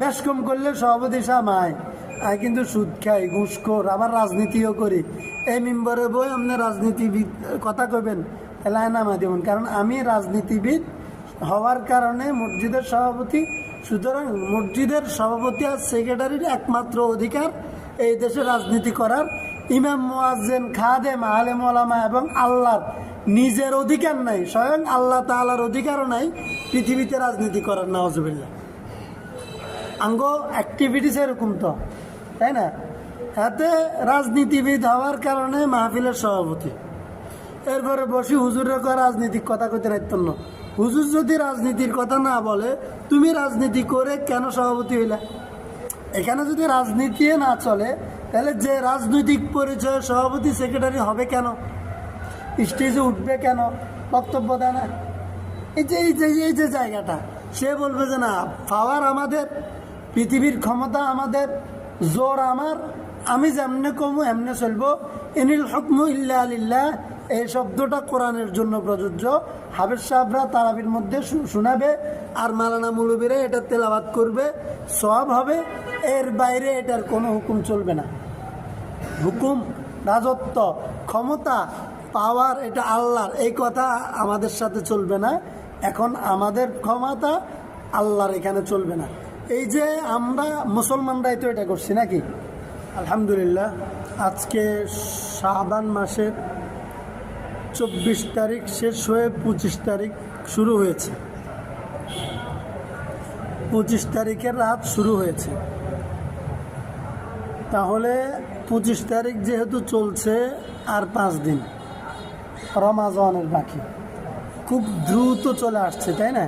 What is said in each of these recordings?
বেশ কম করলে সভাপতি সামায় আমি কিন্তু সুদ খাই ঘুষখোর আবার রাজনীতিও করি। এই মেম্বারে বই আপনি রাজনীতিবিদ, কথা কইবেন, এলায় নামা দেবেন কারণ আমি রাজনীতিবিদ হওয়ার কারণে মসজিদের সভাপতি, সুতরাং মসজিদের সভাপতি আর সেক্রেটারির একমাত্র অধিকার এই দেশে রাজনীতি করার। ইমাম মোয়াজ্জেন, খাদেম, আলেম ওলামা এবং আল্লাহর নিজের অধিকার নাই, স্বয়ং আল্লাহ তাআলার অধিকারও নাই, পৃথিবীতে রাজনীতি করার নওয়াজবিল্লা আঙ্গ অ্যাক্টিভিটিস এরকম তো তাই না? হাতে রাজনীতিবিদ হওয়ার কারণে মাহফিলের সভাপতি। এরপরে বসি হুজুরের কয় রাজনীতিক কথা কইতে রাখতেন না। হুজুর যদি রাজনীতির কথা না বলে, তুমি রাজনীতি করে কেন সভাপতি হইলা? এখানে যদি রাজনীতি না চলে, তাহলে যে রাজনৈতিক পরিচয় সভাপতি সেক্রেটারি হবে কেন? স্টেজে উঠবে কেন? বক্তব্য দেয় না। এই যে এই যে এই যে জায়গাটা, সে বলবে যে না পাওয়ার আমাদের। পৃথিবীর ক্ষমতা আমাদের, জোর আমার, আমি যেমনে কমু, এমনে চলবো। ইনিল হকমু ইল্লা এই শব্দটা কোরআনের জন্য প্রযোজ্য। হাবেজ সাহেবরা তারাবির মধ্যে শোনাবে, আর মালানা মুলুবিরা এটা তেলাবাদ করবে। সব হবে, এর বাইরে এটার কোনো হুকুম চলবে না। হুকুম, রাজত্ব, ক্ষমতা, পাওয়ার, এটা আল্লাহর। এই কথা আমাদের সাথে চলবে না। এখন আমাদের ক্ষমতা আল্লাহর এখানে চলবে না। এই যে আমরা মুসলমানরাই তো এটা করছি নাকি? আলহামদুলিল্লাহ। আজকে শাবান মাসের চব্বিশ তারিখ শেষ হয়ে পঁচিশ তারিখ শুরু হয়েছে। পঁচিশ তারিখের রাত শুরু হয়েছে। তাহলে পঁচিশ তারিখ যেহেতু চলছে আর পাঁচ দিন, রমাজনের বাকি। খুব দ্রুত চলে আসছে, তাই না?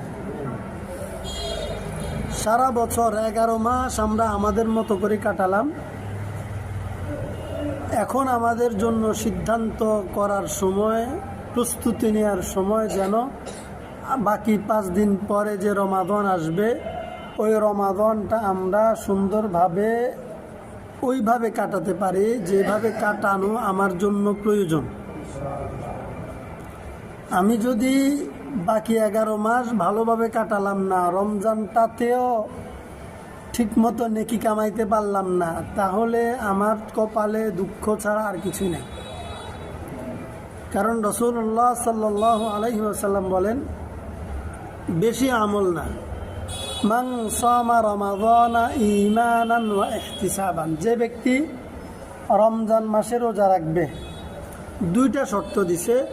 সারা বছর এগারো মাস আমরা আমাদের মতো করে কাটালাম। এখন আমাদের জন্য সিদ্ধান্ত করার সময়, প্রস্তুতি নেওয়ার সময় যেন বাকি পাঁচ দিন পরে যে রমাদন আসবে, ওই রমাদনটা আমরা সুন্দরভাবে ওইভাবে কাটাতে পারি, যেভাবে কাটানো আমার জন্য প্রয়োজন। আমি যদি বাকি এগারো মাস ভালোভাবে কাটালাম না। রমজানটাতেও ঠিক মতো নেকি কামাইতে পারলাম না। তাহলে আমার কপালে দুঃখ ছাড়া আর কিছুই নেই। কারণ রসুল্লাহ সাল্লাহ আলহি আসাল্লাম বলেন, বেশি আমল না। মাং সামা রমাদানা ইমানান ওয়া ইহতিসাবান। যে ব্যক্তি রমজান মাসে রোজা রাখবে, দুইটা শর্ত দিছে।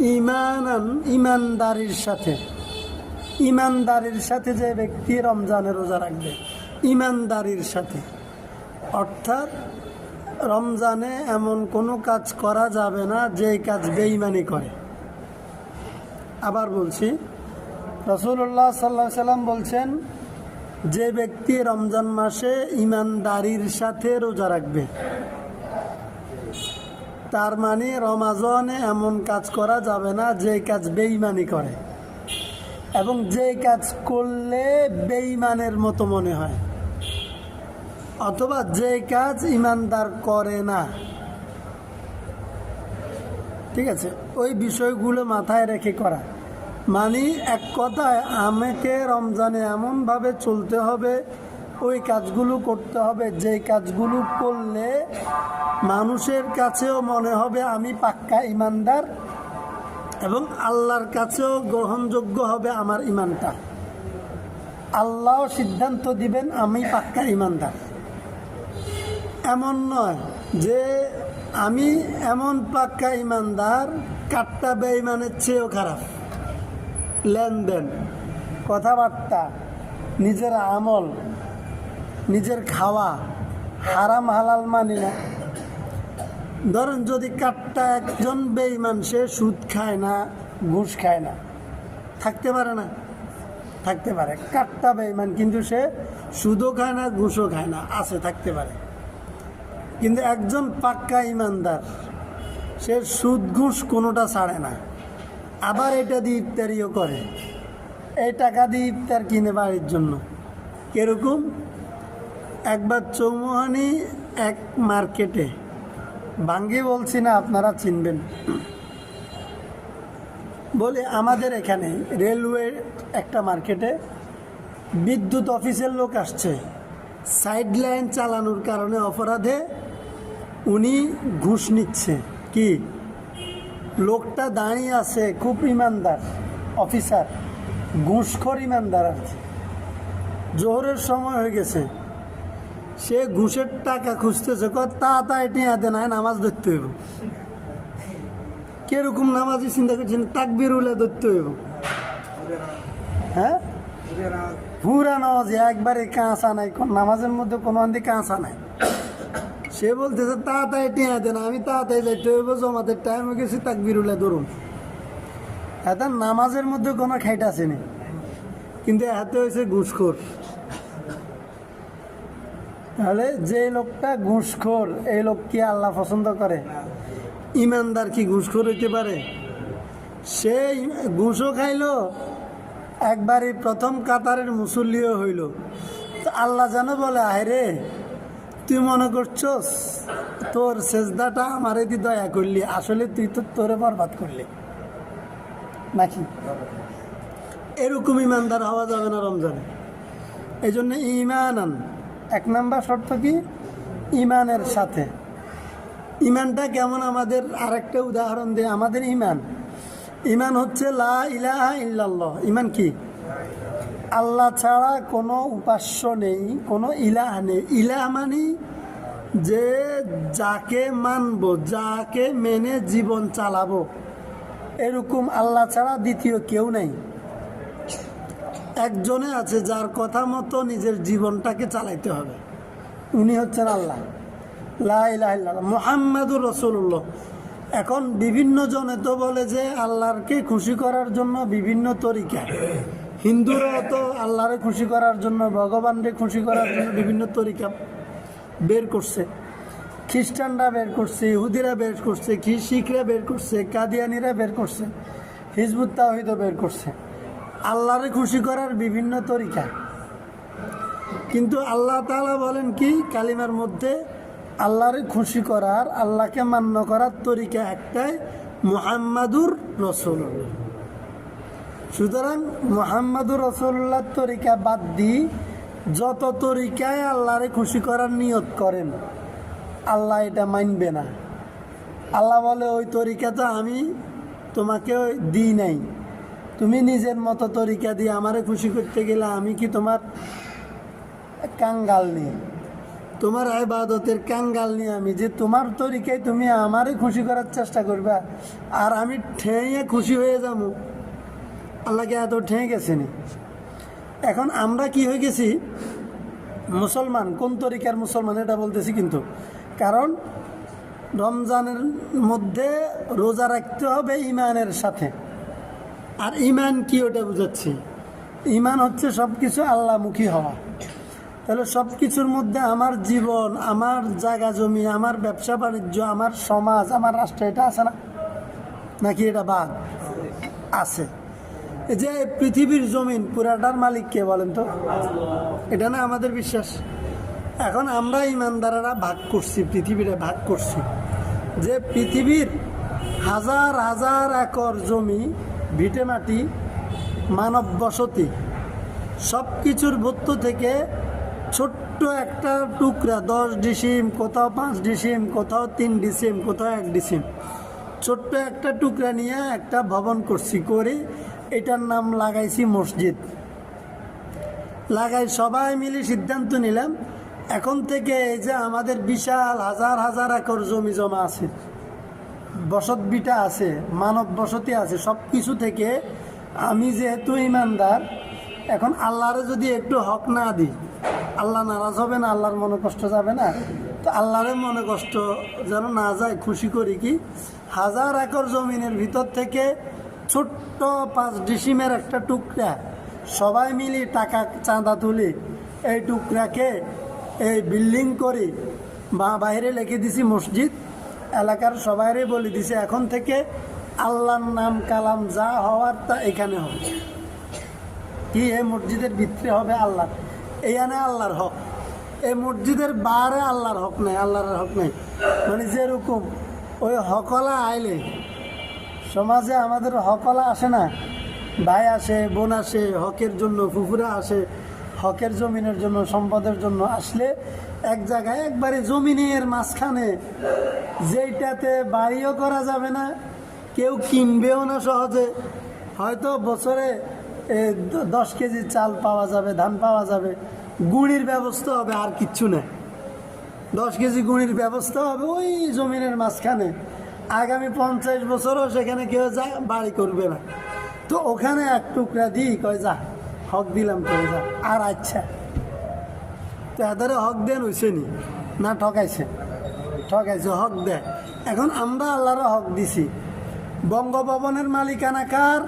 ইমানান ইমানদারির সাথে। ইমানদারির সাথে যে ব্যক্তি রমজানে রোজা রাখবে ইমানদারির সাথে। অর্থাৎ রমজানে এমন কোনো কাজ করা যাবে না যে কাজ বেইমানি করে। আবার বলছি রসুল্লাহ সাল্লাহ সাল্লাম বলছেন, যে ব্যক্তি রমজান মাসে ইমানদারির সাথে রোজা রাখবে তার মানে রমাজনে এমন কাজ করা যাবে না, যে কাজ বেইমানি করে। এবং যে কাজ করলে বেইমানের মতো মনে হয়। অথবা যে কাজ ইমানদার করে না। ঠিক আছে? ওই বিষয়গুলো মাথায় রেখে করা। মানে এক কথায়, আমাকে রমজানে এমনভাবে চলতে হবে, ওই কাজগুলো করতে হবে, যে কাজগুলো করলে মানুষের কাছেও মনে হবে আমি পাক্কা ইমানদার এবং আল্লাহর কাছেও গ্রহণযোগ্য হবে আমার ইমানটা। আল্লাহ সিদ্ধান্ত দিবেন, আমি পাক্কা ইমানদার। এমন নয় যে আমি এমন পাক্কা ইমানদার, কাট্টা বেঈমানের চেয়েও খারাপ। লেনদেন, কথাবার্তা, নিজের আমল, নিজের খাওয়া, হারাম হালাল মানি না। ধরেন যদি কাট্টা একজন বেঈমান, সে সুদ খায় না, ঘুষ খায় না, থাকতে পারে না? থাকতে পারে। কাট্টা বেঈমান, কিন্তু সে সুদও খায় না, ঘুষও খায় না, আছে, থাকতে পারে। কিন্তু একজন পাক্কা ইমানদার সে সুদ, ঘুষ কোনোটা ছাড়ে না। আবার এটা দিয়ে ইফতারিও করে। এই টাকা দিয়ে ইফতার কিনে বাড়ির জন্য। এরকম একবার চৌমুহানি এক মার্কেটে ভাঙ্গি বলছি না, আপনারা চিনবেন। বলে, আমাদের এখানে রেলওয়ে একটা মার্কেটে বিদ্যুৎ অফিসের লোক আসছে। সাইড লাইন চালানোর কারণে অপরাধে উনি ঘুষ নিচ্ছে। কি? লোকটা দাঁড়িয়ে আছে, খুব ইমানদার অফিসার, ঘুষখর ইমানদার আর কি। জোহরের সময় হয়ে গেছে। সে ঘুষের টাকা খুঁজতেছে তাড়াতাড়ি টিয়া দেন নামাজ ধরতে হইব। কীরকম নামাজই চিন্তা করছেন তাকবির উলে ধরতে হইব। হ্যাঁ? পুরা নামাজ, একবারে কাঁচা নাই, কোন নামাজের মধ্যে কোনো আন্দি কাঁচা নাই। সে বলতেছে, তাড়াতাড়ি টিয়া দেন আমি তাড়াতাড়ি যাইতে হইব, জমাতের টাইম গেছি তাকবির উলে ধরুন। এটা নামাজের মধ্যে কোনো খাইট আসেনি কিন্তু হাতে হয়েছে ঘুষখোর। তাহলে যে লোকটা ঘুষখোর, এই লোক কি আল্লাহ পছন্দ করে? ইমানদার কি ঘুষখোর হইতে পারে? সেই ঘুষও খাইলো, একবারই প্রথম কাতারের মুসল্লিও হইল। আল্লাহ যেন বলে, আয় রে, তুই মনে করছস তোর সেজদাটা আমারে দি দয়া করলি, আসলে তুই তো তোরে বরবাদ করলি। নাকি? এরকম ইমানদার হওয়া যাবে না রমজানে। এই জন্য ইমান আন এক নাম্বার শর্ত কি? ইমানের সাথে। ইমানটা কেমন আমাদের আরেকটা উদাহরণ দেয় আমাদের ইমান। ইমান হচ্ছে লা ইলাহা ইল্লাল্লাহ। ইমান কি? আল্লাহ ছাড়া কোনো উপাস্য নেই, কোনো ইলাহ নেই। ইলাহ মানে যে যাকে মানব, যাকে মেনে জীবন চালাবো। এরকম আল্লাহ ছাড়া দ্বিতীয় কেউ নেই। একজনে আছে যার কথা মতো নিজের জীবনটাকে চালাইতে হবে। উনি হচ্ছেন আল্লাহ। লাহ মোহাম্মদুর রসুল্লাহ এখন বিভিন্ন জনে তো বলে যে আল্লাহরকে খুশি করার জন্য বিভিন্ন তরিকা। হিন্দুরা তো আল্লাহরে খুশি করার জন্য ভগবানকে খুশি করার জন্য বিভিন্ন তরিকা বের করছে। খ্রিস্টানরা বের করছে, ইহুদিরা বের করছে শিখরা বের করছে, কাদিয়ানিরা বের করছে, হিজবুত তাহিদ বের করছে। আল্লাহরে খুশি করার বিভিন্ন তরিকা। কিন্তু আল্লাহ তাআলা বলেন কি? কালিমার মধ্যে আল্লাহরে খুশি করার, আল্লাহকে মান্য করার তরিকা একটাই মুহাম্মাদুর রসুল্লাহ সুতরাং মোহাম্মদুর রসুল্লাহর তরিকা বাদ দিই যত তরিকায় আল্লাহরে খুশি করার নিয়ত করেন, আল্লাহ এটা মানবে না। আল্লাহ বলে, ওই তরিকা তো আমি তোমাকে দিই নাই। তুমি নিজের মতো তরিকা দিয়ে আমারে খুশি করতে গেলে আমি কি তোমার কাঙ্গাল নিয়ে তোমার আবাদতের কাঙ্গাল নিয়ে আমি, যে তোমার তরিকায় তুমি আমারে খুশি করার চেষ্টা করবা, আর আমি ঠেঁয়ে খুশি হয়ে যাব। আল্লাহকে এত ঠেঁ গেছেনি? এখন আমরা কি হয়ে গেছি? মুসলমান, কোন তরিকার মুসলমান, এটা বলতেছি কিন্তু। কারণ রমজানের মধ্যে রোজা রাখতে হবে ইমানের সাথে। আর ইমান কি ওটা বুঝাচ্ছি? ইমান হচ্ছে সব কিছু আল্লাহমুখী হওয়া। তাহলে সব কিছুর মধ্যে আমার জীবন, আমার জায়গা জমি, আমার ব্যবসা বাণিজ্য, আমার সমাজ, আমার রাষ্ট্র, এটা আছে না? নাকি এটা বাদ? আছে। এই যে পৃথিবীর জমিন, পুরাটার মালিক কে বলেন তো? এটা না আমাদের বিশ্বাস। এখন আমরা ইমানদারেরা ভাগ করছি, পৃথিবীরে ভাগ করছি। যে পৃথিবীর হাজার হাজার একর জমি ভিটে মাটি মানব বসতি সব কিছুর ভত্য থেকে ছোট্ট একটা টুকরা দশ ডিসিম, কোথাও পাঁচ ডিসিম, কোথাও তিন ডিসিম, কোথাও এক ডিসিম। ছোট্ট একটা টুকরা নিয়ে একটা ভবন করছি, করে। এটার নাম লাগাইছি মসজিদ। লাগাই সবাই মিলে সিদ্ধান্ত নিলাম, এখন থেকে এই যে আমাদের বিশাল হাজার হাজার একর জমি জমা আছে। বসত বিটা আছে, মানব বসতি আছে সব কিছু থেকে আমি যেহেতু ইমানদার, এখন আল্লাহরে যদি একটু হক না দিই, আল্লাহ নারাজ হবে না, আল্লাহর মনে কষ্ট যাবে না? তো আল্লাহরের মনে কষ্ট যেন না যায়, খুশি করি কি? হাজার একর জমিনের ভিতর থেকে ছোট্ট পাঁচ ডিসিমের একটা টুকরা, সবাই মিলে টাকা চাঁদা তুলি, এই টুকরাকে এই বিল্ডিং করি, বা বাইরে লিখে দিছি মসজিদ এলাকার সবাইরে বলে দিছে, এখন থেকে আল্লাহর নাম কালাম যা হওয়ার তা এখানে হবে। কি এই মসজিদের ভিতরে হবে আল্লাহ? এইখানে আল্লাহর হক। এই মসজিদের বারে আল্লাহর হক নাই, আল্লাহর হক নাই। মানে যেরকম ওই হকলা আইলে, সমাজে আমাদের হকলা আসে না। ভাই আসে, বোন আসে, হকের জন্য ফুফুরা আসে হকের জমিনের জন্য, সম্পদের জন্য আসলে এক জায়গায় একবারে জমিনের মাঝখানে যেইটাতে বাড়িও করা যাবে না, কেউ কিনবেও না সহজে। হয়তো বছরে দশ কেজি চাল পাওয়া যাবে, ধান পাওয়া যাবে, গুড়ির ব্যবস্থা হবে, আর কিচ্ছু না। দশ কেজি গুড়ির ব্যবস্থা হবে ওই জমিনের মাঝখানে। আগামী পঞ্চাশ বছরও সেখানে কেউ যা, বাড়ি করবে না। তো ওখানে এক টুকরা দিই, কয় যা হক দিলাম তো আর আচ্ছা। তো এদের হক দেন হইছে নি? না ঠকাইছে? ঠকাইছে, হক দেয় এখন আমরা আল্লাহর হক দিছি। বঙ্গভবনের মালিকানা কার?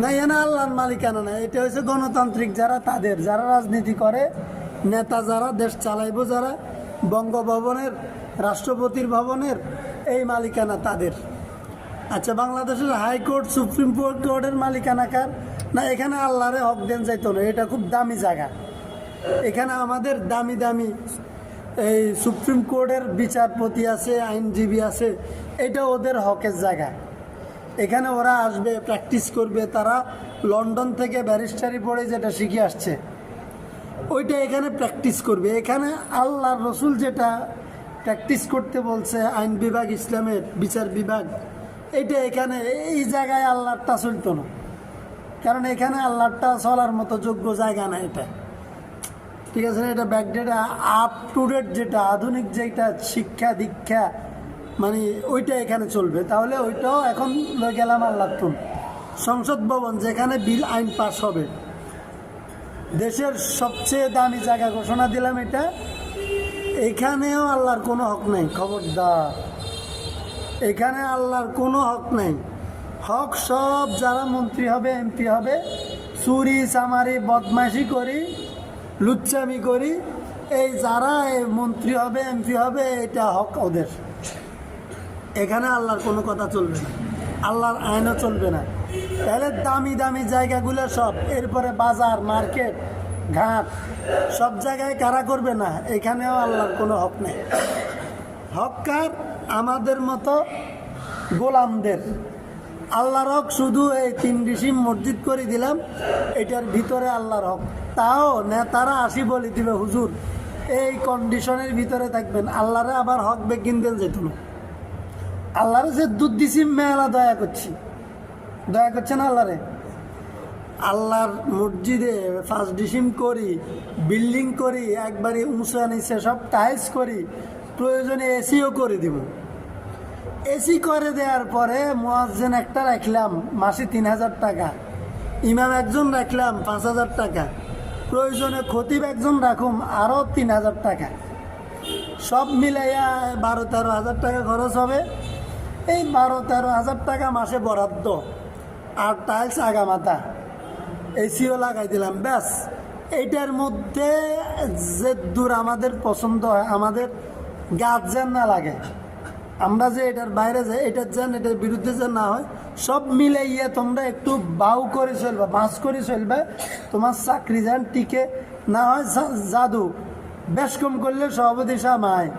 না এনা আল্লাহর মালিকানা না, এটা হচ্ছে গণতান্ত্রিক যারা তাদের। যারা রাজনীতি করে, নেতা যারা, দেশ চালাইব যারা, বঙ্গভবনের, রাষ্ট্রপতির ভবনের, এই মালিকানা তাদের। আচ্ছা বাংলাদেশের হাইকোর্ট, সুপ্রিম কোর্ট কোর্টের মালিকানা কার? না, এখানে আল্লাহরে হক দেন যাইতো না, এটা খুব দামি জায়গা। এখানে আমাদের দামি দামি এই সুপ্রিম কোর্টের বিচারপতি আছে, আইনজীবী আছে, এটা ওদের হকের জায়গা। এখানে ওরা আসবে, প্র্যাকটিস করবে, তারা লন্ডন থেকে ব্যারিস্টারি পড়ে যেটা শিখে আসছে, ওইটা এখানে প্র্যাকটিস করবে। এখানে আল্লাহর রসুল যেটা প্র্যাকটিস করতে বলছে, আইন বিভাগ, ইসলামের বিচার বিভাগ, এটা এখানে, এই জায়গায় আল্লাহরটা চলতো না। কারণ এখানে আল্লাহরটা চলার মতো যোগ্য জায়গা না এটা। ঠিক আছে? এটা ব্যাকডেট আপ টু ডেট যেটা, আধুনিক যেটা শিক্ষা, দীক্ষা মানে ওইটা এখানে চলবে। তাহলে ওইটাও এখন লয়ে গেলাম আল্লাহ তুম সংসদ ভবন যেখানে বিল, আইন পাশ হবে। দেশের সবচেয়ে দামি জায়গা ঘোষণা দিলাম এটা। এখানেও আল্লাহর কোনো হক নেই, খবরদার। এখানে আল্লাহর কোনো হক নেই। হক সব যারা মন্ত্রী হবে, এমপি হবে, চুরি, চামারি, বদমাইশি করি, লুচ্চামি করি, এই যারা মন্ত্রী হবে, এমপি হবে, এটা হক ওদের। এখানে আল্লাহর কোনো কথা চলবে না। আল্লাহর আইনও চলবে না। তাহলে দামি দামি জায়গাগুলো সব, এরপরে বাজার, মার্কেট, ঘাট, সব জায়গায় কারা করবে না? এখানেও আল্লাহর কোনো হক নেই। হক কার? আমাদের মতো গোলামদের। আল্লাহর হক শুধু এই তিন ডিসিম মসজিদ করে দিলাম, এটার ভিতরে আল্লাহর হক তাও নেতারা আসি বলে দিবে, হুজুর, এই কন্ডিশনের ভিতরে থাকবেন, আল্লাহরে আবার হক বেগিন দেন যেত না আল্লাহরে যে দুধ দিছি মেলা দয়া করছি। দয়া করছেন আল্লাহরে? আল্লাহর মসজিদে ফার্স্ট ডিসিম করি বিল্ডিং করি, একবারে উঁচু নিচে সব টাইলস করি, প্রয়োজনে এসিও করে দিব। এসি করে দেওয়ার পরে মোয়াজ্জেন একটা রাখলাম, মাসে তিন হাজার টাকা। ইমাম একজন রাখলাম, পাঁচ হাজার টাকা। প্রয়োজনে খতিব একজন রাখুম, আরও তিন হাজার টাকা। সব মিলাইয়া বারো তেরো হাজার টাকা খরচ হবে। এই বারো তেরো হাজার টাকা মাসে বরাদ্দ। আর টাইলস আগামাতা। এসিও লাগাই দিলাম, ব্যাস। এইটার মধ্যে যে দূর আমাদের পছন্দ হয়, আমাদের গাছ যেন না লাগে। আমরা যে এটার বাইরে যাই, এটার যেন এটার বিরুদ্ধে যেন না হয়, সব মিলাইয়া তোমরা একটু বাউ করে চলবে বাঁচ করে চলবে, তোমার চাকরি যেন টিকে না হয় জাদু। বেশ কম করলে সভাপতি সাহেব আয়।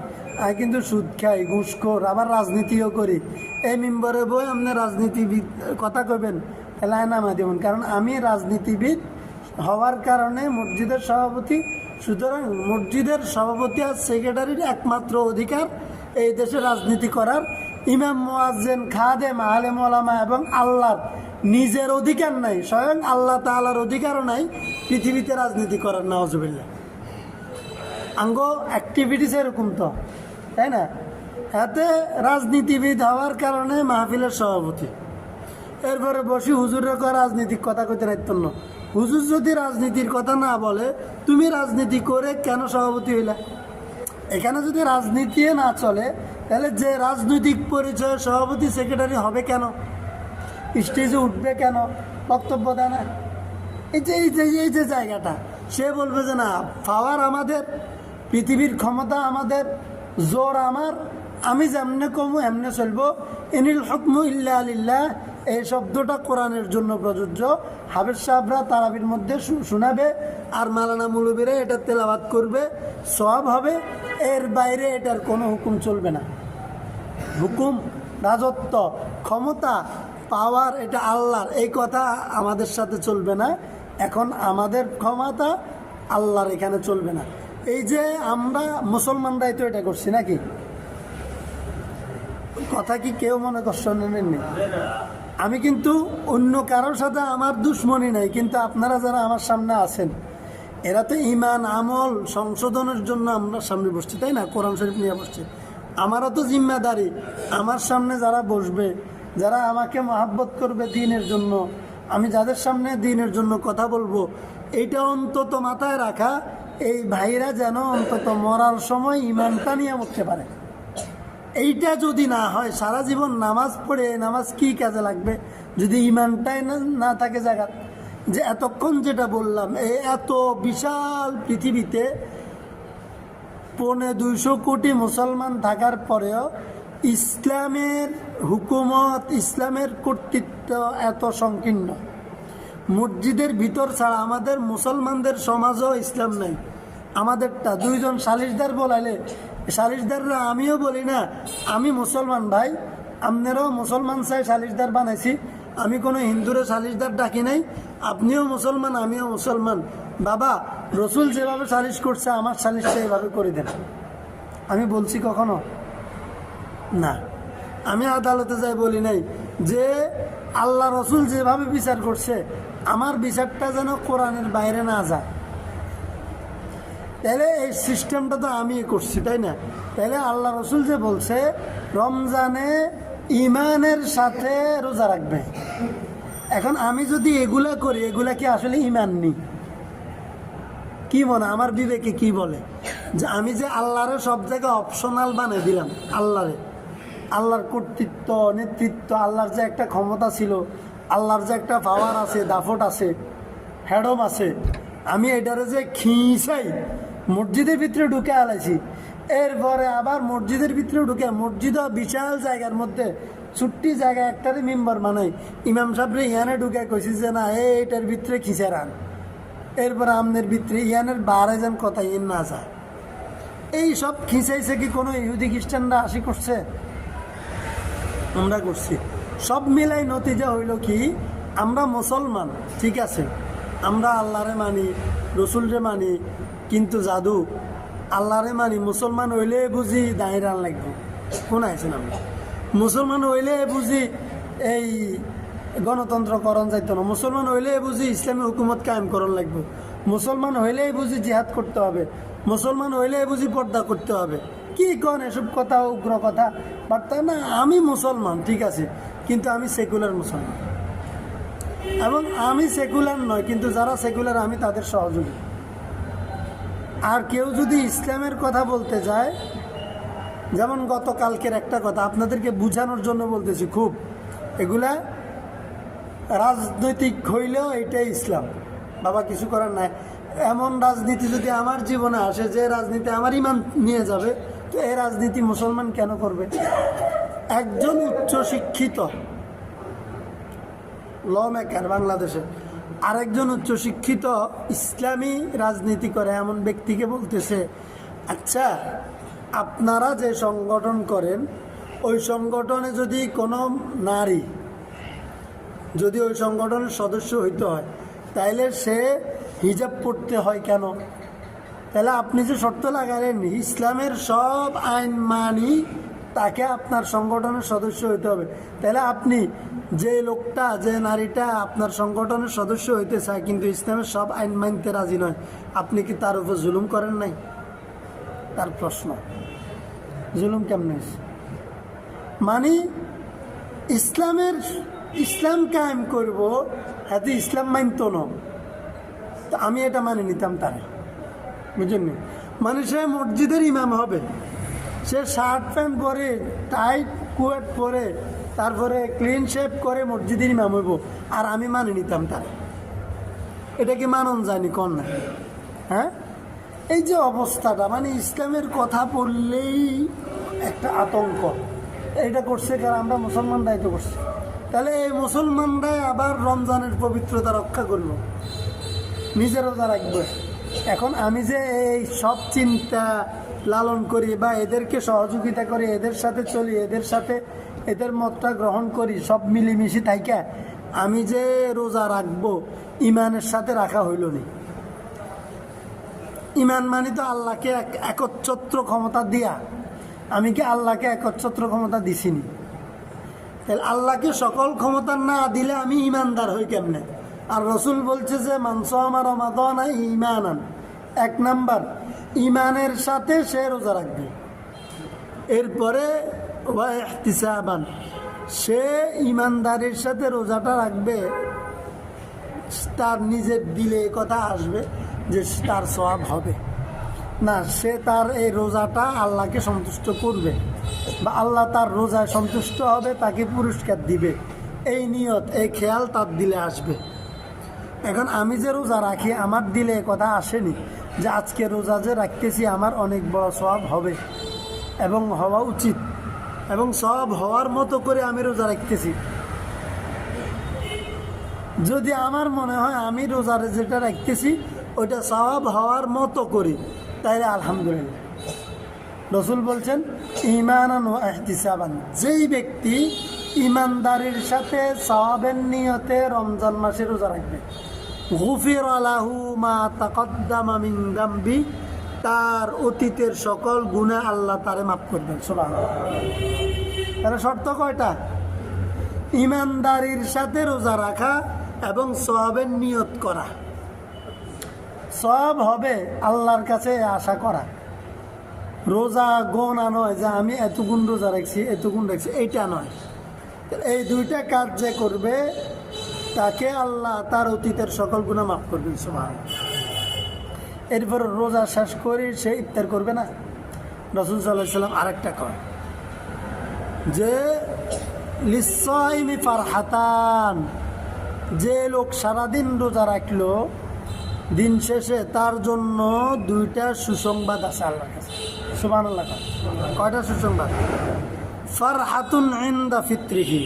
আয় কিন্তু সুদ খাই ঘুষখোর আবার রাজনীতিও করি। এই মেম্বারে বই আপনি রাজনীতিবিদ, কথা কবেন এলায় নামা দেবেন কারণ আমি রাজনীতিবিদ হওয়ার কারণে মসজিদের সভাপতি, সুতরাং মসজিদের সভাপতি আর সেক্রেটারির একমাত্র অধিকার এই দেশে রাজনীতি করার ইমাম মোয়াজ্জেন, খাদেম, আলেম ওলামা এবং আল্লাহর নিজের অধিকার নাই, স্বয়ং আল্লাহ তাআলার অধিকারও নাই, পৃথিবীতে রাজনীতি করার নওয়াজবিল্লা আঙ্গ অ্যাক্টিভিটিস এরকম তো, তাই না? এতে রাজনীতিবিদ হওয়ার কারণে মাহফিলের সভাপতি। এরপরে বসি হুজুরের কয় রাজনীতিক কথা কইতে রাখতেন না হুজুর যদি রাজনীতির কথা না বলে, তুমি রাজনীতি করে কেন সভাপতি হইলা? এখানে যদি রাজনীতি না চলে, তাহলে যে রাজনৈতিক পরিচয় সভাপতি সেক্রেটারি হবে কেন? স্টেজে উঠবে কেন? বক্তব্য দেয় না। এই যে এই যে এই যে জায়গাটা, সে বলবে যে না পাওয়ার আমাদের, পৃথিবীর ক্ষমতা আমাদের, জোর আমার, আমি যেমনে কমু, এমনে চলবো। এনিল হকমু ইল্লা আলিল্লাহ এই শব্দটা কোরআনের জন্য প্রযোজ্য। হাবের সাহেবরা তারাবির মধ্যে শোনাবে আর মালানা মুলুবিরা এটা তেলাবাদ করবে। সব হবে, এর বাইরে এটার কোনো হুকুম চলবে না। হুকুম, রাজত্ব, ক্ষমতা পাওয়ার এটা আল্লাহর। এই কথা আমাদের সাথে চলবে না। এখন আমাদের ক্ষমতা আল্লাহর, এখানে চলবে না। এই যে আমরা মুসলমানরাই তো এটা করছি নাকি? কথা কি কেউ মনে কষ্ট নেননি? আমি কিন্তু অন্য কারোর সাথে আমার দুশ্মনী নাই, কিন্তু আপনারা যারা আমার সামনে আছেন, এরা তো ইমান আমল, সংশোধনের জন্য আমরা সামনে বসছি, তাই না? কোরআন শরীফ নিয়ে বসছি। আমারও তো জিম্মাদারি। আমার সামনে যারা বসবে, যারা আমাকে মহাব্বত করবে দিনের জন্য, আমি যাদের সামনে দিনের জন্য কথা বলব, এইটা অন্তত মাথায় রাখা, এই ভাইরা যেন অন্তত মরার সময় ইমানটা নিয়ে মরতে পারে। এইটা যদি না হয়, সারা জীবন নামাজ পড়ে নামাজ কি কাজে লাগবে? যদি ইমানটাই না থাকে জায়গা যে এতক্ষণ যেটা বললাম এই এত বিশাল পৃথিবীতে পৌনে দুইশো কোটি মুসলমান থাকার পরেও ইসলামের হুকুমত, ইসলামের কর্তৃত্ব এত সংকীর্ণ। মসজিদের ভিতর ছাড়া আমাদের মুসলমানদের সমাজও ইসলাম নাই। আমাদেরটা দুইজন সালিশদার বলাইলে সালিশদাররা আমিও বলি না, আমি মুসলমান ভাই, আপনারাও মুসলমান চাই সালিশদার বানাইছি। আমি কোনো হিন্দুরে সালিশদার ডাকি নাই, আপনিও মুসলমান, আমিও মুসলমান। বাবা, রসুল যেভাবে সালিশ করছে, আমার সালিশটা এভাবে করে দেন। আমি বলছি কখনো? না। আমি আদালতে যাই বলি নাই যে, আল্লাহ রসুল যেভাবে বিচার করছে, আমার বিচারটা যেন কোরআনের বাইরে না যায়। তাহলে এই সিস্টেমটা তো আমি করছি, তাই না? তাহলে আল্লাহ রসুল যে বলছে, রমজানে ইমানের সাথে রোজা রাখবে। এখন আমি যদি এগুলা করি, এগুলা কি আসলে ইমান নেই কি মনে, আমার বিবেকে কি বলে? যে আমি যে আল্লাহরে সব জায়গায় অপশনাল বানিয়ে দিলাম, আল্লাহরে। আল্লাহর কর্তৃত্ব, নেতৃত্ব, আল্লাহর যে একটা ক্ষমতা ছিল, আল্লাহর যে একটা পাওয়ার আছে, দাফট আছে হ্যাডম আছে, আমি এটারে যে খিঁচাই মসজিদের ভিতরে ঢুকে আলাইছি। এরপরে আবার মসজিদের ভিতরে ঢুকে মসজিদও বিশাল জায়গার মধ্যে ছুট্টি জায়গায় একটারে মেম্বার বানাই। ইমাম সাহেবরে ইয়ানে ঢুকে কইছি যে, না এই এটার ভিতরে খিচে রান। এরপরে আমনের ভিতরে ইয়ানের বারে যেন কথা ইন না যায়। এই সব খিঁচাইছে কি কোনো ইহুদি খ্রিস্টানরা আসি করছে? আমরা করছি। সব মিলাই নতিজা হইল কি, আমরা মুসলমান, ঠিক আছে? আমরা আল্লাহরে মানি, রসুলরে মানি কিন্তু জাদু, আল্লাহরে মানি মুসলমান হইলে বুঝি দাঁড়িয়ে রান লাগবো। কোন আইছেন আমি মুসলমান হইলে বুঝি এই গণতন্ত্র করণ যাইতো না। মুসলমান হইলে বুঝি ইসলামী হুকুমত কায়েম করণ লাগবে। মুসলমান হইলে বুঝি জিহাদ করতে হবে। মুসলমান হইলে বুঝি পর্দা করতে হবে। কি কন এসব কথা, উগ্র কথা? বাট না, আমি মুসলমান, ঠিক আছে। কিন্তু আমি সেকুলার মুসলমান। এবং আমি সেকুলার নয়, কিন্তু যারা সেকুলার, আমি তাদের সহযোগী। আর কেউ যদি ইসলামের কথা বলতে যায়, যেমন গতকালকের একটা কথা, আপনাদেরকে বুঝানোর জন্য বলতেছি খুব। এগুলা রাজনৈতিক হইলেও এটাই ইসলাম। বাবা, কিছু করার নাই। এমন রাজনীতি যদি আমার জীবনে আসে, যে রাজনীতি আমার ইমান নিয়ে যাবে, তো এই রাজনীতি মুসলমান কেন করবে? একজন উচ্চ শিক্ষিত ল মেকার বাংলাদেশে আরেকজন উচ্চশিক্ষিত ইসলামী রাজনীতি করে এমন ব্যক্তিকে বলতেছে আচ্ছা আপনারা যে সংগঠন করেন, ওই সংগঠনে যদি কোনো নারী, যদি ওই সংগঠনের সদস্য হইতে হয়, তাইলে সে হিজাব পড়তে হয় কেন? তাহলে আপনি যে শর্ত লাগালেন, ইসলামের সব আইন মানি তাকে আপনার সংগঠনের সদস্য হইতে হবে। তাহলে আপনি যে লোকটা, যে নারীটা আপনার সংগঠনের সদস্য হইতে চায় কিন্তু ইসলামের সব আইন মানতে রাজি নয়, আপনি কি তার উপর জুলুম করেন নাই? তার প্রশ্ন। জুলুম কেমন? মানে ইসলামের, ইসলাম কায়েম করব, হাতে ইসলাম মানতো না। আমি এটা মানে নিতাম তারা। বুঝলেন? মানে সে মসজিদের ইমাম হবে। সে শার্ট প্যান্ট পরে, টাইট কোয়াট পরে, তারপরে ক্লিন শেপ করে মসজিদের ইমাম হইব। আর আমি মানে নিতাম তারা। এটা কি মানন জানি, কন না? হ্যাঁ? এই যে অবস্থাটা মানে ইসলামের কথা বললেই একটা আতঙ্ক। এটা করছে কারণ আমরা মুসলমান দায়িত্ব করছি। তাহলে এই মুসলমানরাই আবার রমজানের পবিত্রতা রক্ষা করল। নিজের রোজা রাখবে। এখন আমি যে এই সব চিন্তা লালন করি বা এদেরকে সহযোগিতা করি, এদের সাথে চলি, এদের সাথে এদের মতটা গ্রহণ করি, সব মিলিমিশি থাইকা আমি যে রোজা রাখব, ইমানের সাথে রাখা হইল না। ইমান মানে তো আল্লাহকে এক- একচ্ছত্র ক্ষমতা দিয়া। আমি কি আল্লাহকে একচ্ছত্র ক্ষমতা দিছিনি তাহলে আল্লাহকে সকল ক্ষমতা না দিলে আমি ইমানদার হই কেমনে? আর রসুল বলছে যে মাংস আমার রমাদান ইমান আন এক নাম্বার ইমানের সাথে সে রোজা রাখবে। এরপরে, ওয়া ইহতিসাবান, সে ইমানদারের সাথে রোজাটা রাখবে, তার নিজের দিলে কথা আসবে যে তার সওয়াব হবে। না, সে তার এই রোজাটা আল্লাহকে সন্তুষ্ট করবে বা আল্লাহ তার রোজায় সন্তুষ্ট হবে, তাকে পুরস্কার দিবে। এই নিয়ত, এই খেয়াল তার দিলে আসবে। এখন আমি যে রোজা রাখি, আমার দিলে কথা আসেনি। যে আজকে রোজা যে রাখতেছি, আমার অনেক বড় সওয়াব হবে এবং হওয়া উচিত। এবং সব হওয়ার মতো করে আমি রোজা রাখতেছি। যদি আমার মনে হয় আমি রোজারে যেটা রাখতেছি, ওইটা সওয়াব হওয়ার মতো করি, তাইলে আলহামদুলিল্লাহ। রসুল বলছেন ইমানান যেই ব্যক্তি ইমানদারির সাথে সওয়াবের নিয়তে রমজান মাসে রোজা রাখবে। গুফির আলাহু মা দাম্বি, তার অতীতের সকল গুণা আল্লাহ তারে মাফ করবেন তাহলে শর্ত কয়টা? ইমানদারির সাথে রোজা রাখা এবং সবের নিয়ত করা। সব হবে আল্লাহর কাছে আশা করা। রোজা গোনা নয় যে আমি এতগুণ রোজা রাখছি, এতগুণ রাখছি, এইটা নয়। এই দুইটা কাজ যে করবে তাকে আল্লাহ তার অতীতের সকল গুণা মাফ করবেন সমান এরপর রোজা শেষ করে সে ইফতার করবে না? রসুল সাল্লাহ সাল্লাম আরেকটা কয়, যে লিসাইমি ফারহাতান, যে লোক সারাদিন রোজা রাখল, দিন শেষে তার জন্য দুইটা সুসংবাদ আছে আল্লাহ কাছে। সুবান আল্লাহ কয়টা সুসংবাদ? ফারহাতুন ইন্দা ফিত্রিহি।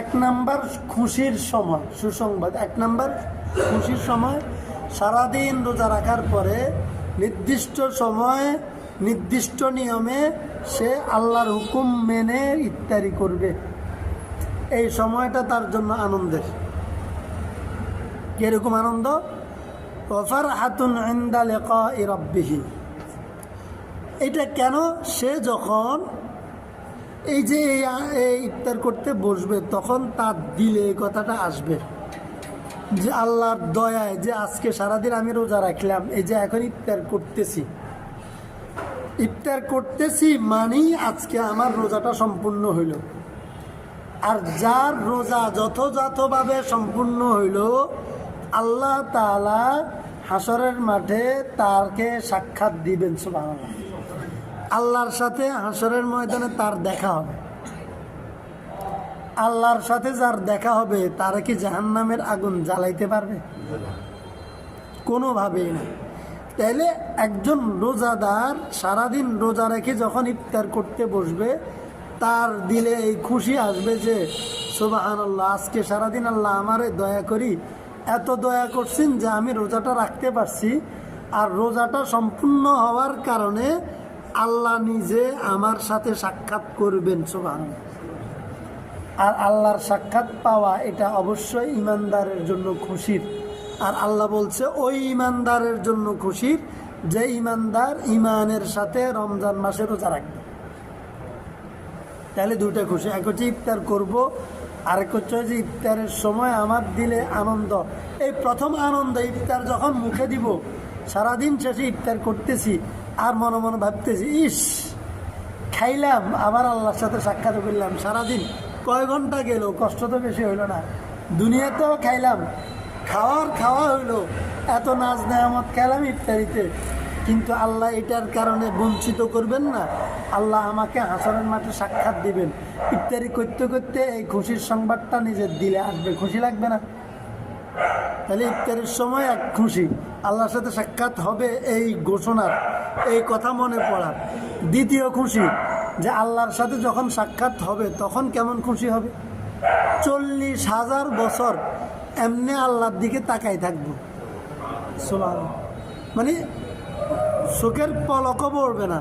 এক নাম্বার খুশির সময়, সুসংবাদ। এক নাম্বার খুশির সময়, সারাদিন রোজা রাখার পরে নির্দিষ্ট সময়, নির্দিষ্ট নিয়মে সে আল্লাহর হুকুম মেনে ইত্যাদি করবে। এই সময়টা তার জন্য আনন্দের। কীরকম আনন্দ? ওফার হাতুন ইন্দা লেখা রব্বিহি। এটা কেন? সে যখন এই যে এই ইফতার করতে বসবে, তখন তার দিলে এই কথাটা আসবে। যে আল্লাহর দয়ায় যে আজকে সারাদিন আমি রোজা রাখলাম, এই যে এখন ইফতার করতেছি। ইফতার করতেছি মানেই আজকে আমার রোজাটা সম্পূর্ণ হইল। আর যার রোজা যথাযথভাবে সম্পূর্ণ হইল, আল্লাহ তাআলা হাসরের মাঠে তারকে সাক্ষাৎ দিবেন, সুবহানাল্লাহ। আল্লাহর সাথে হাসরের ময়দানে তার দেখা হবে। আল্লাহর সাথে যার দেখা হবে, তারা কি জাহান্নামের আগুন জ্বালাইতে পারবে? কোনোভাবেই না। তাইলে একজন রোজাদার সারাদিন রোজা রেখে যখন ইফতার করতে বসবে, তার দিলে এই খুশি আসবে যে সোবাহান আল্লাহ আজকে সারাদিন আল্লাহ আমারে দয়া করি, এত দয়া করছেন যে আমি রোজাটা রাখতে পারছি। আর রোজাটা সম্পূর্ণ হওয়ার কারণে আল্লাহ নিজে আমার সাথে সাক্ষাৎ করবেন সোবাহান আর আল্লাহর সাক্ষাৎ পাওয়া এটা অবশ্যই ইমানদারের জন্য খুশির। আর আল্লাহ বলছে, ওই ইমানদারের জন্য খুশির যে ইমানদার ইমানের সাথে রমজান মাসে রোজা রাখবে। তাহলে দুইটা খুশি, এক হচ্ছে ইফতার করব, আরেক হচ্ছে যে ইফতারের সময় আমার দিলে আনন্দ। এই প্রথম আনন্দ ইফতার যখন মুখে দিব, সারাদিন শেষে ইফতার করতেছি আর মনে মনে ভাবতেছি, ইস, খাইলাম, আবার আল্লাহর সাথে সাক্ষাৎ করলাম। সারাদিন কয় ঘণ্টা গেল? কষ্ট তো বেশি হইল না। দুনিয়াতেও খাইলাম। খাওয়ার খাওয়া হইল। এত নাচ নেয়ামত খেলাম ইফতারিতে। কিন্তু আল্লাহ এটার কারণে বঞ্চিত করবেন না। আল্লাহ আমাকে হাসরের মাঠে সাক্ষাৎ দিবেন। ইত্যাদি করতে করতে এই খুশির সংবাদটা নিজের দিলে আসবে। খুশি লাগবে না? তাহলে ইফতারের সময় এক খুশি। আল্লাহর সাথে সাক্ষাৎ হবে এই ঘোষণার, এই কথা মনে পড়ার। দ্বিতীয় খুশি, যে আল্লাহর সাথে যখন সাক্ষাৎ হবে, তখন কেমন খুশি হবে? চল্লিশ হাজার বছর এমনি আল্লাহর দিকে তাকাই থাকব। মানে চোখের পলকও পড়বে না।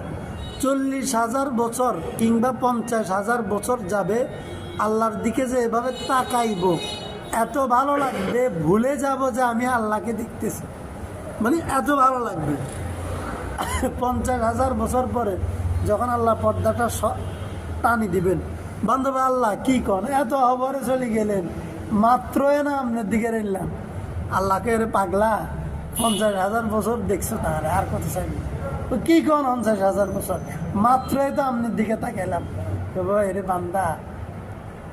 চল্লিশ হাজার বছর কিংবা পঞ্চাশ হাজার বছর যাবে, আল্লাহর দিকে যে এভাবে তাকাইব। এত ভালো লাগবে, ভুলে যাব যে আমি আল্লাহকে দেখতেছি। মানে এত ভালো লাগবে। পঞ্চাশ হাজার বছর পরে যখন আল্লাহ পর্দাটা টানি দিবেন। বান্ধব আল্লাহ, কি কন? এত অবরে চলে গেলেন। মাত্রই না আপনার দিকে রইলাম আল্লাহকে রে পাগলা? পঞ্চাশ হাজার বছর দেখছ তাহলে আর কত চাইবে কি কন পঞ্চাশ হাজার বছর? মাত্রই তো আপনার দিকে তাকাইলাম। এরে বান্দা,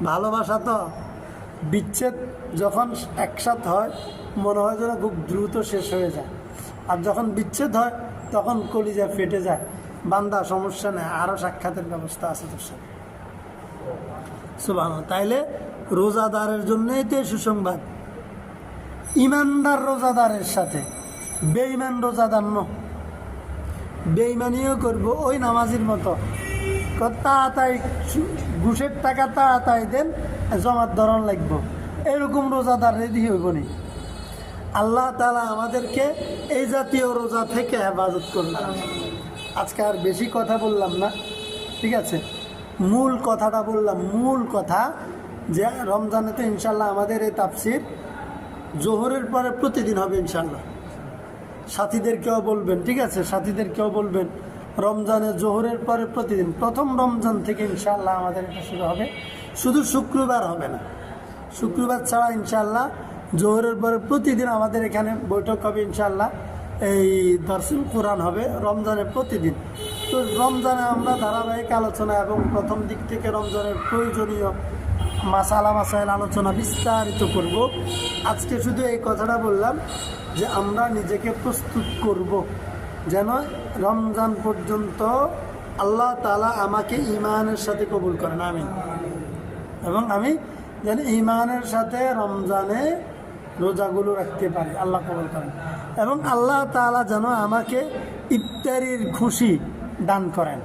ভালোবাসা তো বিচ্ছেদ যখন একসাথ হয়, মনে হয় যেন খুব দ্রুত শেষ হয়ে যায়। আর যখন বিচ্ছেদ হয়, তখন কলিজা ফেটে যায়। বান্দা, সমস্যা নেই আরও সাক্ষাতের ব্যবস্থা আছে তোর সাথে। সুবাহ তাইলে রোজাদারের জন্যই তো সুসংবাদ। ইমানদার রোজাদারের সাথে, বেঈমান রোজাদার ন। বেইমানিও করব ওই নামাজির মতো। তাড়াতাড়ি ঘুষের টাকা তাড়াতাড়ি দেন জমার ধরন লাগবো। এরকম রোজাদার রেডি হইব নি। আল্লাহ তালা আমাদেরকে এই জাতীয় রোজা থেকে হেফাজত করলাম আজকে আর বেশি কথা বললাম না, ঠিক আছে? মূল কথাটা বললাম, মূল কথা যে রমজানে তো ইনশাল্লাহ আমাদের এই তাফসির জোহরের পরে প্রতিদিন হবে ইনশাল্লাহ সাথীদেরকেও বলবেন, ঠিক আছে? সাথীদেরকেও বলবেন, রমজানে জোহরের পরে প্রতিদিন, প্রথম রমজান থেকে ইনশাল্লাহ আমাদের এটা শুরু হবে। শুধু শুক্রবার হবে না। শুক্রবার ছাড়া ইনশাল্লাহ জোহরের পরে প্রতিদিন আমাদের এখানে বৈঠক হবে ইনশাল্লাহ এই দর্শন কোরআন হবে রমজানের প্রতিদিন। তো রমজানে আমরা ধারাবাহিক আলোচনা এবং প্রথম দিক থেকে রমজানের প্রয়োজনীয় মাসালা মাসাইল আলোচনা বিস্তারিত করব। আজকে শুধু এই কথাটা বললাম যে আমরা নিজেকে প্রস্তুত করব। যেন রমজান পর্যন্ত আল্লাহ তালা আমাকে ইমানের সাথে কবুল করেন, আমিন। এবং আমি যেন ইমানের সাথে রমজানে রোজাগুলো রাখতে পারি, আল্লাহ কবুল করেন। এবং আল্লাহ তালা যেন আমাকে ইফতারির খুশি দান করেন।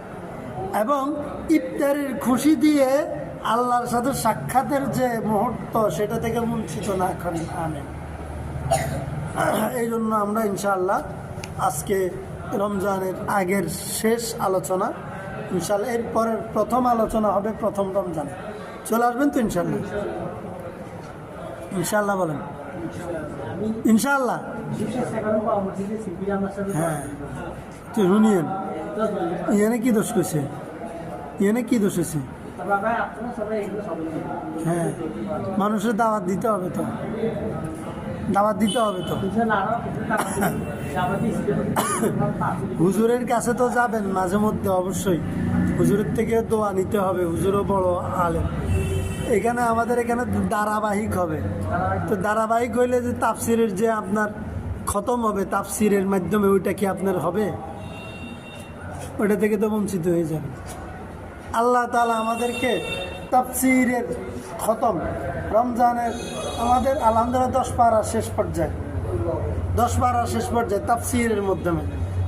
এবং ইফতারির খুশি দিয়ে আল্লাহর সাথে সাক্ষাতের যে মুহূর্ত, সেটা থেকে বঞ্চিত না করেন, আমেন। এই জন্য আমরা ইনশাআল্লাহ আজকে রমজানের আগের শেষ আলোচনা ইনশাল্লাহ এর পরের প্রথম আলোচনা হবে প্রথম রমজানে। চলে আসবেন তো ইনশাল্লাহ ইনশাল্লাহ বলেন। ইনশাল্লাহ হ্যাঁ। শুনিয়েন ইয়েনে কি দোষ করছে ইয়েনে কি দোষ হয়েছে হ্যাঁ। মানুষের দাওয়াত দিতে হবে তো। দাওয়াত দিতে হবে তো। হুজুরের কাছে তো যাবেন মাঝে মধ্যে অবশ্যই। হুজুরের থেকে দোয়া নিতে হবে। হুজুরও বড় আলেম। এখানে আমাদের এখানে ধারাবাহিক হবে। তো ধারাবাহিক হইলে যে তাফসিরের যে আপনার খতম হবে, তাফসিরের মাধ্যমে ওইটা কি আপনার হবে? ওইটা থেকে তো বঞ্চিত হয়ে যাবে। আল্লাহ তালা আমাদেরকে তাফসিরের খতম, রমজানের আমাদের আলহামদুলিল্লাহ দশ পারা শেষ পর্যায়ে, দশ বারা শেষ পর্যায়ে তাফসিরের মাধ্যমে।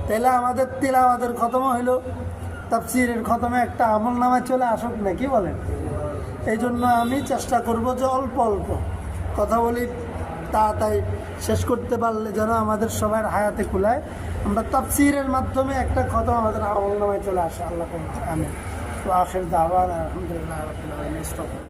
তাহলে আমাদের তিলাওয়াতের খতম হইল, তাফসিরের খতমে একটা আমল নামায় চলে আসুক না, কি বলেন? এই জন্য আমি চেষ্টা করব যে অল্প অল্প কথা বলি, তাড়াতাড়ি শেষ করতে পারলে যেন আমাদের সবার হায়াতে কুলায় আমরা তাফসিরের মাধ্যমে একটা কথা আমাদের আমল নামায় চলে আসে, আল্লাহ আমি তো আখের দাওয়ান, আলহামদুলিল্লাহ।